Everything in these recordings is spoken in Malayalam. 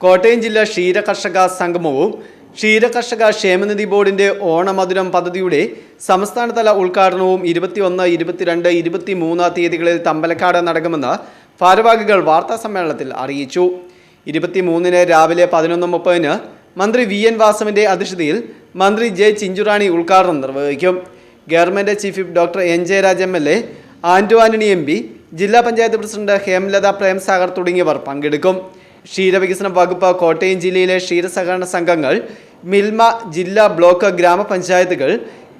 കോട്ടയം ജില്ലാ ക്ഷീരകർഷക സംഗമവും ക്ഷീരകർഷക ക്ഷേമനിധി ബോർഡിന്റെ ഓണമധുരം പദ്ധതിയുടെ സംസ്ഥാനതല ഉദ്ഘാടനവും ഇരുപത്തിയൊന്ന് ഇരുപത്തിരണ്ട് ഇരുപത്തിമൂന്ന് തീയതികളിൽ തമ്പലക്കാട് നടക്കുമെന്ന് ഭാരവാഹികൾ വാർത്താ സമ്മേളനത്തിൽ അറിയിച്ചു. ഇരുപത്തിമൂന്നിന് രാവിലെ പതിനൊന്ന് മുപ്പതിന് മന്ത്രി വി എൻ വാസവന്റെ അധ്യക്ഷതയിൽ മന്ത്രി ജെ ചിഞ്ചുറാണി ഉദ്ഘാടനം നിർവഹിക്കും. Government chief doctor N Jayaraj M L A Anto Antony M P ജില്ലാ പഞ്ചായത്ത് പ്രസിഡന്റ് ഹേമലത പ്രേംസാഗർ തുടങ്ങിയവർ പങ്കെടുക്കും. ക്ഷീരവികസന വകുപ്പ് കോട്ടയം ജില്ലയിലെ ക്ഷീരസഹകരണ സംഘങ്ങൾ മിൽമ ജില്ലാ ബ്ലോക്ക് ഗ്രാമപഞ്ചായത്തുകൾ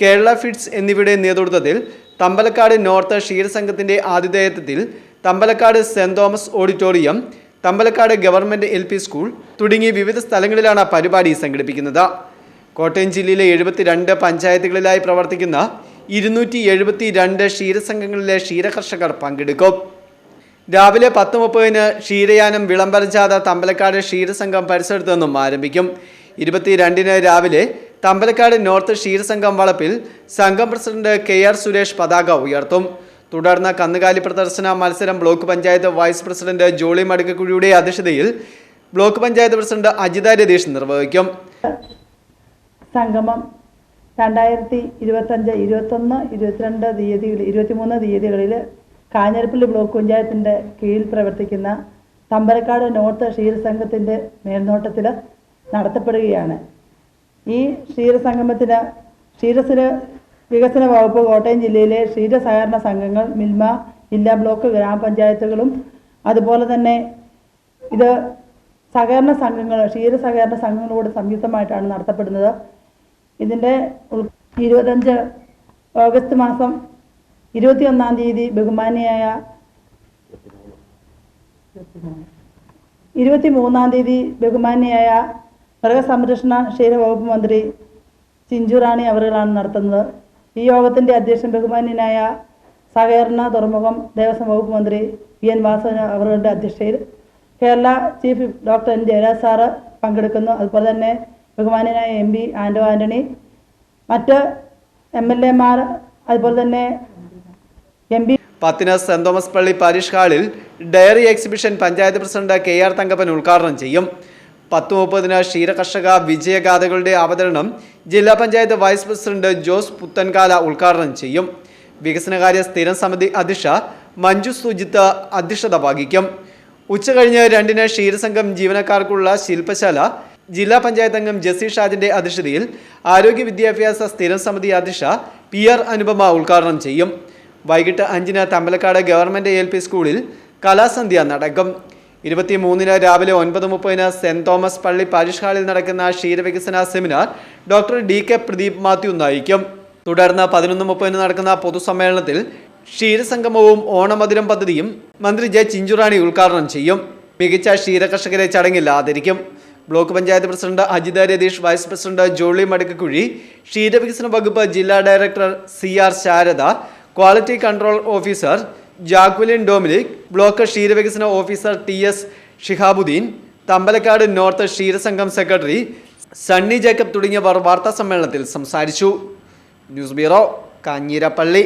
കേരള ഫിഡ്സ് എന്നിവയുടെ നേതൃത്വത്തിൽ തമ്പലക്കാട് നോർത്ത് ക്ഷീരസംഘത്തിന്റെ ആതിഥേയത്വത്തിൽ Thampalakkad saint Thomas auditorium Thampalakkad government L school തുടങ്ങി വിവിധ സ്ഥലങ്ങളിലാണ് പരിപാടി സംഘടിപ്പിക്കുന്നത്. കോട്ടയം ജില്ലയിലെ എഴുപത്തിരണ്ട് പഞ്ചായത്തുകളിലായി പ്രവർത്തിക്കുന്ന ഇരുന്നൂറ്റി എഴുപത്തി രണ്ട് ക്ഷീരസംഘങ്ങളിലെ ക്ഷീരകർഷകർ പങ്കെടുക്കും. രാവിലെ പത്ത് മുപ്പതിന് ക്ഷീരയാനം വിളംബരജാഥ തമ്പലക്കാട് ക്ഷീരസംഘം പരിസരത്തു നിന്നും ആരംഭിക്കും. ഇരുപത്തിരണ്ടിന് രാവിലെ തമ്പലക്കാട് നോർത്ത് ക്ഷീരസംഘം വളപ്പിൽ സംഘം പ്രസിഡന്റ് കെ ആർ സുരേഷ് പതാക ഉയർത്തും. തുടർന്ന് കന്നുകാലി പ്രദർശന മത്സരം block panchayat vice president Jolly മടുക്കക്കുഴിയുടെ അധ്യക്ഷതയിൽ ബ്ലോക്ക് പഞ്ചായത്ത് പ്രസിഡന്റ് അജിത രതീഷ് നിർവഹിക്കും. സംഗമം രണ്ടായിരത്തി ഇരുപത്തഞ്ച് ഇരുപത്തൊന്ന് ഇരുപത്തിരണ്ട് തീയതികളിൽ ഇരുപത്തിമൂന്ന് തീയതികളിൽ കാഞ്ഞിരപ്പള്ളി ബ്ലോക്ക് പഞ്ചായത്തിന്റെ കീഴിൽ പ്രവർത്തിക്കുന്ന തമ്പരക്കാട് നോർത്ത് ക്ഷീരസംഘത്തിന്റെ മേൽനോട്ടത്തിൽ നടത്തപ്പെടുകയാണ്. ഈ ക്ഷീരസംഗമത്തിന് ക്ഷീരസിന് വികസന വകുപ്പ് കോട്ടയം ജില്ലയിലെ ക്ഷീര സഹകരണ സംഘങ്ങൾ മിൽമ ജില്ലാ ബ്ലോക്ക് ഗ്രാമപഞ്ചായത്തുകളും അതുപോലെ തന്നെ ഇത് സഹകരണ സംഘങ്ങൾ ക്ഷീര സഹകരണ സംഘങ്ങളോട് സംയുക്തമായിട്ടാണ് നടത്തപ്പെടുന്നത്. ഇതിന്റെ ഇരുപത്തഞ്ച് ഓഗസ്റ്റ് മാസം ഇരുപത്തിയൊന്നാം തീയതി ബഹുമാനിയായ ഇരുപത്തി മൂന്നാം തീയതി ബഹുമാനിയായ മൃഗസംരക്ഷണ ക്ഷീരവകുപ്പ് മന്ത്രി ചിഞ്ചുറാണി അവറുകളാണ് നടത്തുന്നത്. ഈ യോഗത്തിന്റെ അധ്യക്ഷൻ ബഹുമാന്യനായ സഹകരണ തുറമുഖം ദേവസ്വം വകുപ്പ് മന്ത്രി വി എൻ വാസവൻ അവരുടെ അധ്യക്ഷതയിൽ Kerala chief doctor N Jayaraj sir പങ്കെടുക്കുന്നു. അതുപോലെ തന്നെ ബഹുമാന്യനായ എം പി ആൻഡോ ആന്റണി മറ്റ് എം എൽ എമാർ അതുപോലെ തന്നെ എം പി പത്തിന് സെന്റ് തോമസ് പള്ളി പാരിഷ് ഹാളിൽ dairy exhibition panchayat president K R Thankappan ഉദ്ഘാടനം ചെയ്യും. പത്ത് മുപ്പതിന് ക്ഷീരകർഷക വിജയഗാഥകളുടെ അവതരണം ജില്ലാ പഞ്ചായത്ത് വൈസ് പ്രസിഡന്റ് ജോസ് പുത്തൻകാല ഉദ്ഘാടനം ചെയ്യും. വികസനകാര്യ സ്ഥിരം സമിതി അധ്യക്ഷ മഞ്ജു സുജിത്ത് അധ്യക്ഷത വഹിക്കും. ഉച്ചകഴിഞ്ഞ് രണ്ടിന് ക്ഷീരസംഘം ജീവനക്കാർക്കുള്ള ശില്പശാല ജില്ലാ പഞ്ചായത്ത് അംഗം ജസി ഷാജിന്റെ അധ്യക്ഷതയിൽ ആരോഗ്യ വിദ്യാഭ്യാസ സ്ഥിരം സമിതി അധ്യക്ഷ പി ആർ അനുപമ ഉദ്ഘാടനം ചെയ്യും. വൈകിട്ട് അഞ്ചിന് തമ്പലക്കാട് ഗവൺമെന്റ് എൽ പി സ്കൂളിൽ കലാസന്ധ്യ നടക്കും. ഇരുപത്തിമൂന്നിന് രാവിലെ ഒൻപത് മുപ്പതിന് സെന്റ് തോമസ് പള്ളി പാരിഷ് ഹാളിൽ നടക്കുന്ന ക്ഷീരവികസന seminar doctor D K Pradeep Mathew നയിക്കും. തുടർന്ന് പതിനൊന്ന് മുപ്പതിന് നടക്കുന്ന പൊതുസമ്മേളനത്തിൽ ക്ഷീരസംഗമവും ഓണമധുരം പദ്ധതിയും മന്ത്രി ജെ ചിഞ്ചുറാണി ഉദ്ഘാടനം ചെയ്യും. മികച്ച ക്ഷീരകർഷകരെ ചടങ്ങിൽ ആദരിക്കും. Block panchayat president Ajitha Ratheesh vice president Jolly Madakkakuzhi ക്ഷീരവികസന വകുപ്പ് ജില്ലാ director C R Sharada quality control officer Jacqueline Dominic block ക്ഷീരവികസന officer T S Shihabuddin Thampalakkad north ക്ഷീരസംഘം secretary Sunny Jacob തുടങ്ങിയവർ വാർത്താ സമ്മേളനത്തിൽ സംസാരിച്ചു. News bureau Kanjirappally.